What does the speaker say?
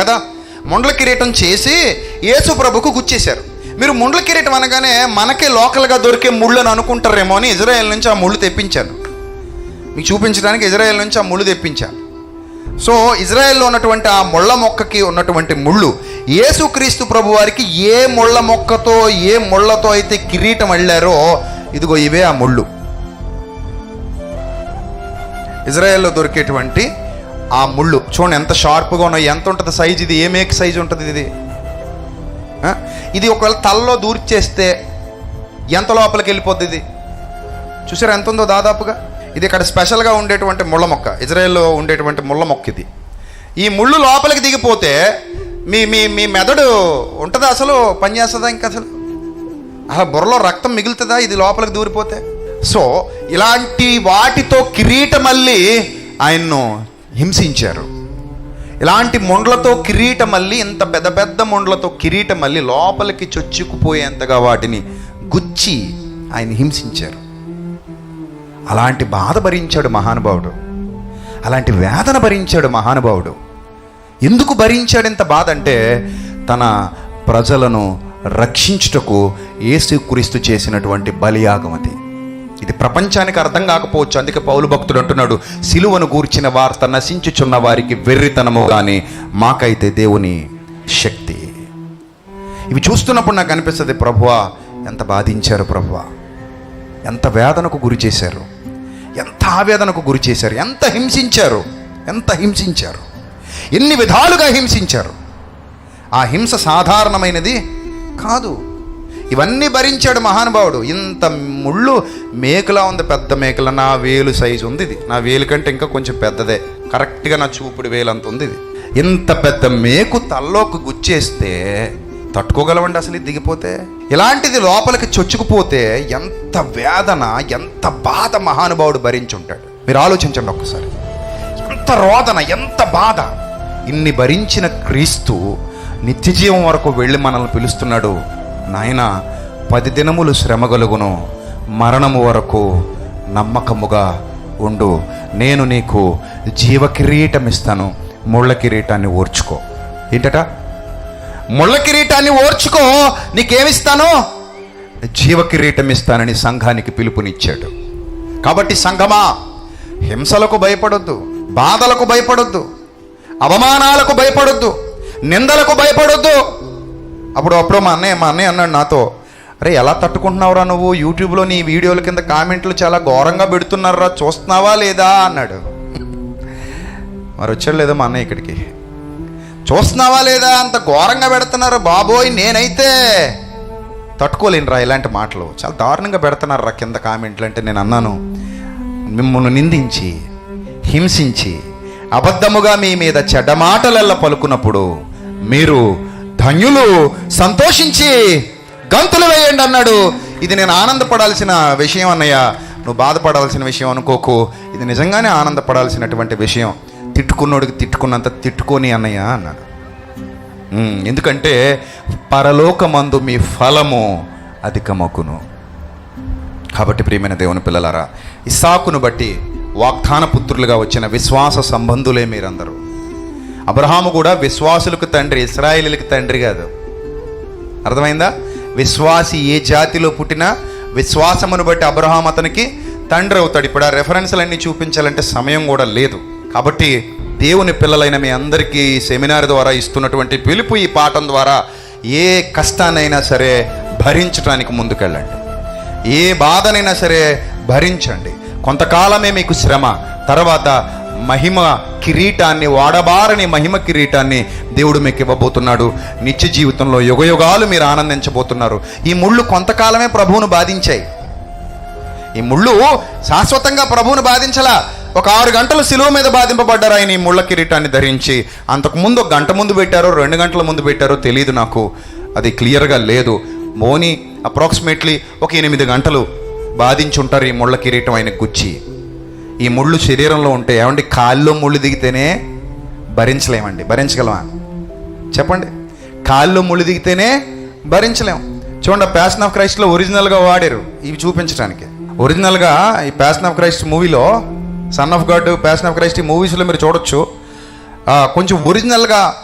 కదా? ముండ్ల కిరీటం చేసి యేసు ప్రభుకు గుచ్చేశారు. మీరు ముండ్ల కిరీటం అనగానే మనకే లోకల్గా దొరికే ముళ్ళని అనుకుంటారేమో అని ఇజ్రాయెల్ నుంచి ఆ ముళ్ళు తెప్పించాను మీకు చూపించడానికి ఇజ్రాయెల్ నుంచి ఆ ముళ్ళు తెప్పించాను సో ఇజ్రాయెల్లో ఉన్నటువంటి ఆ ముళ్ళ మొక్కకి ఉన్నటువంటి ముళ్ళు యేసుక్రీస్తు ప్రభు వారికి ఏ ముళ్ళ మొక్కతో ఏ ముళ్ళతో అయితే కిరీటం వెళ్ళారో ఇదిగో ఇవే ఆ ముళ్ళు. ఇజ్రాయెల్లో దొరికేటువంటి ఆ ముళ్ళు. చూడండి ఎంత షార్ప్గా ఉన్నాయి ఎంత ఉంటుంది సైజ్ ఇది? ఏ మేక్ సైజ్ ఉంటుంది ఇది? ఇది ఒకవేళ తలలో దూర్చేస్తే ఎంత లోపలికి వెళ్ళిపోద్ది ఇది? చూసారా ఎంత ఉందో దాదాపుగా? ఇది ఇక్కడ స్పెషల్గా ఉండేటువంటి ముళ్ళ మొక్క. ఇజ్రాయెల్లో ఉండేటువంటి ముళ్ళ మొక్క ఇది. ఈ ముళ్ళు లోపలికి దిగిపోతే మీ మీ మీ మెదడు ఉంటుందా అసలు? పనిచేస్తుందా ఇంకా అసలు? అలా బుర్రలో రక్తం మిగులుతుందా ఇది లోపలికి దూరిపోతే? సో ఇలాంటి వాటితో కిరీటమల్లి ఆయన్ను హింసించారు. ఇలాంటి ముండ్లతో కిరీటమల్లి ఇంత పెద్ద పెద్ద ముండ్లతో కిరీటమల్లి లోపలికి చొచ్చుకుపోయేంతగా వాటిని గుచ్చి ఆయన హింసించారు. అలాంటి బాధ భరించాడు మహానుభావుడు. అలాంటి వేదన భరించాడు మహానుభావుడు. ఎందుకు భరించాడు ఇంత బాధ అంటే తన ప్రజలను రక్షించుటకు యేసుక్రీస్తు చేసినటువంటి బలియాగం అది. ఇది ప్రపంచానికి అర్థం కాకపోవచ్చు. అందుకే పౌలు భక్తుడు అంటున్నాడు సిలువను గూర్చిన వార్త నశించుచున్న వారికి వెర్రితనము కానీ మాకైతే దేవుని శక్తి. ఇవి చూస్తున్నప్పుడు నాకు అనిపిస్తుంది ప్రభువా ఎంత బాధించారు ప్రభువా ఎంత వేదనకు గురి చేశారు. ఎంత ఆవేదనకు గురి చేశారు. ఎంత హింసించారు. ఎంత హింసించారు. ఎన్ని విధాలుగా హింసించారు. ఆ హింస సాధారణమైనది కాదు. ఇవన్నీ భరించాడు మహానుభావుడు. ఇంత ముళ్ళు మేకలా ఉంది పెద్ద మేకల. నా వేలు సైజు ఉంది ఇది. నా వేలు కంటే ఇంకా కొంచెం పెద్దదే. కరెక్ట్గా నా చూపుడు వేలు అంత ఉంది ఇది. ఇంత పెద్ద మేకు తల్లోకి గుచ్చేస్తే తట్టుకోగలవండి అసలు ఇది దిగిపోతే? ఇలాంటిది లోపలికి చొచ్చుకుపోతే ఎంత వేదన ఎంత బాధ మహానుభావుడు భరించుంటాడు. మీరు ఆలోచించండి ఒక్కసారి. ఎంత రోదన ఎంత బాధ. ఇన్ని భరించిన క్రీస్తు నిత్యజీవం వరకు వెళ్ళి మనల్ని పిలుస్తున్నాడు. నాయన పది దినములు శ్రమ కలుగును మరణము వరకు నమ్మకముగా ఉండు. నేను నీకు జీవ కిరీటం ఇస్తాను ముళ్ళ కిరీటాన్ని ఓర్చుకో. ఏంటట? ముళ్ళ కిరీటాన్ని ఓర్చుకో నీకేమిస్తాను? జీవ కిరీటం ఇస్తానని సంఘానికి పిలుపునిచ్చాడు. కాబట్టి సంఘమా హింసలకు భయపడొద్దు బాధలకు భయపడొద్దు అవమానాలకు భయపడొద్దు నిందలకు భయపడొద్దు. అప్పుడు అప్పుడు మా అన్నయ్య మా అన్నయ్య అన్నాడు నాతో అరే ఎలా తట్టుకుంటున్నావురా నువ్వు? యూట్యూబ్లో నీ వీడియోల కింద కామెంట్లు చాలా ఘోరంగా పెడుతున్నారా చూస్తున్నావా లేదా? అన్నాడు. మరి వచ్చాడు లేదా మా అన్నయ్య ఇక్కడికి. చూస్తున్నావా లేదా? అంత ఘోరంగా పెడుతున్నారు బాబోయ్ నేనైతే తట్టుకోలేనురా ఇలాంటి మాటలు. చాలా దారుణంగా పెడుతున్నారా కింద కామెంట్లు అంటే నేను అన్నాను మిమ్మల్ని నిందించి హింసించి అబద్ధముగా మీ మీద చెడ్డ మాటలల్లా పలుకున్నప్పుడు మీరు ధన్యులు సంతోషించి గంతులు వేయండి అన్నాడు. ఇది నేను ఆనందపడాల్సిన విషయం అన్నయ్య. నువ్వు బాధపడాల్సిన విషయం అనుకోకు. ఇది నిజంగానే ఆనందపడాల్సినటువంటి విషయం. తిట్టుకున్నోడికి తిట్టుకున్నంత తిట్టుకొని అన్నయ్య అన్నాడు. ఎందుకంటే పరలోకమందు మీ ఫలము అధికమకును కాబట్టి ప్రియమైన దేవుని పిల్లలారా ఇసాకును బట్టి వాగ్దాన పుత్రులుగా వచ్చిన విశ్వాస సంబంధులే మీరందరూ. అబ్రహాము కూడా విశ్వాసులకు తండ్రి ఇస్రాయేలీలకు తండ్రి కాదు. అర్థమైందా? విశ్వాసి ఏ జాతిలో పుట్టినా విశ్వాసమును బట్టి అబ్రహాం అతనికి తండ్రి అవుతాడు. ఇప్పుడు ఆ రెఫరెన్స్లన్నీ చూపించాలంటే సమయం కూడా లేదు. కాబట్టి దేవుని పిల్లలైన మీ అందరికీ సెమినార్ ద్వారా ఇస్తున్నటువంటి పిలుపు ఈ పాఠం ద్వారా ఏ కష్టాన్నైనా సరే భరించడానికి ముందుకెళ్ళండి. ఏ బాధనైనా సరే భరించండి. కొంతకాలమే మీకు శ్రమ తర్వాత మహిమ కిరీటాన్ని వాడబారని మహిమ కిరీటాన్ని దేవుడు మీకు ఇవ్వబోతున్నాడు. నిత్య జీవితంలో యుగయుగాలు మీరు ఆనందించబోతున్నారు. ఈ ముళ్ళు కొంతకాలమే ప్రభువును బాధించాయి. ఈ ముళ్ళు శాశ్వతంగా ప్రభువును బాధించలా. ఒక ఆరు గంటలు సిలువ మీద బాధింపబడ్డారు ఆయన ఈ ముళ్ళ కిరీటాన్ని ధరించి. అంతకుముందు ఒక గంట ముందు పెట్టారో రెండు గంటల ముందు పెట్టారో తెలియదు నాకు. అది క్లియర్గా లేదు. మోని అప్రాక్సిమేట్లీ ఒక ఎనిమిది గంటలు బాధించుంటారు ఈ ముళ్ళ కిరీటం ఆయన గుచ్చి. ఈ ముళ్ళు శరీరంలో ఉంటే ఏమండి? కాల్లో ముళ్ళు దిగితేనే భరించలేమండి. భరించగలమా? చెప్పండి. కాల్లో ముళ్ళు దిగితేనే భరించలేం. చూడండి ప్యాషన్ ఆఫ్ క్రైస్ట్లో ఒరిజినల్గా వాడారు. ఇవి చూపించడానికి ఒరిజినల్గా ఈ ప్యాషన్ ఆఫ్ క్రైస్ట్ మూవీలో son of God passion of Christ ఈ మూవీస్లో మీరు చూడొచ్చు. కొంచెం ఒరిజినల్గా